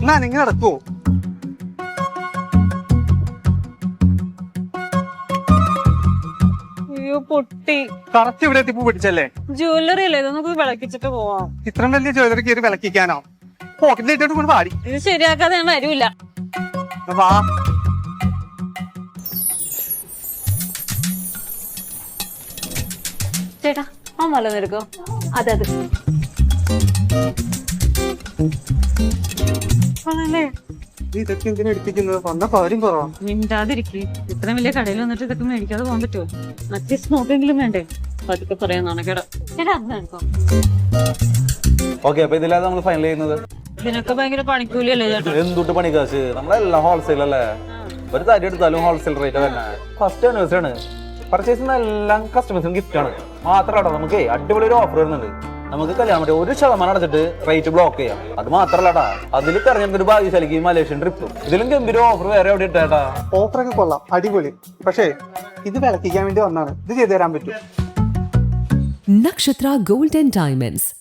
എന്നാ നിങ്ങൾ നടക്കുവോ അയ്യോ പൊട്ടി. കറക്റ്റ് ഇവിടെ എത്തിപ്പോ പിടിച്ചല്ലേ? ജ്വല്ലറി അല്ലേ? ഇത് നമുക്ക് വിളക്കിച്ചിട്ട് പോവാം. ഇത്രയും വലിയ ജ്വല്ലറി കയറി വിളക്കിക്കാനോ? പോക്കറ്റിൽ ഇട്ടിട്ട് കൊണ്ട് പാടി ഇത് ശരിയാക്കാതെ ഞാൻ വരൂല. വാ. ചേട്ടാ ആ മല നിരക്കോ അതെ അതെ. ആണല്ലേ? ഇതൊക്കെ എന്തിനാ എടുപ്പിക്കുന്നത്? വന്ന കാര്യം കുറവാ മിണ്ടാതിരിക്കേ. ഇത്രയും വലിയ കടയിൽ വന്നിട്ട് ഇതൊക്കെ മേടിക്കാതെ പോകാൻ പറ്റുമോ? മറ്റേ സ്മോക്കെങ്കിലും വേണ്ടേ? അതൊക്കെ പറയാൻ നാണക്കേടാ. ചേട്ടാ അത് നിനക്കോ ഓക്കെ അപ്പൊ ഇതിലാണ് നമ്മൾ ഫൈനൽ ചെയ്യുന്നത്. ഇതിനൊക്കെ ഭയങ്കര പണിക്കൂലിയല്ലേ ചേട്ടാ എന്തുട്ട് പണിക്കാശ് നമ്മളെല്ലാം ഹോൾസെയിൽ അല്ലേ? ഒരു തരി എടുത്താലും ഹോൾസെയിൽ റേറ്റ് തന്നെ ഫസ്റ്റ് ആനിവേഴ്സറി ആണ്. പർച്ചേസ് ചെയ്യുന്ന എല്ലാം കസ്റ്റമേഴ്സിന് ഗിഫ്റ്റ് ആണ്. മാത്രമല്ല നമുക്ക് അടിപൊളി ഒരു ഓഫർ വരുന്നുണ്ട്. നമുക്ക് കല്യാണം പറ്റിയ ഒരു ശതമാനം അടച്ചിട്ട് റേറ്റ് ബ്ലോക്ക് ചെയ്യാം. അത് മാത്രല്ലടാ അതിൽ തെരഞ്ഞെടുത്തൊരു ഭാഗ്യശാലിക്ക് മലേഷ്യൻ ട്രിപ്പ് ഇതിലും ഗംഭീര ഓഫർ വേറെ എവിടെ ഇട്ടേട്ടാ? ഓഫറൊക്കെ കൊള്ളാം അടിപൊളി. പക്ഷേ ഇത് വിളക്കിക്കാൻ വേണ്ടി വന്നാണ്. ഇത് ചെയ്തു തരാൻ പറ്റും. നക്ഷത്ര ഗോൾഡൻ ഡയമണ്ട്സ് Diamonds,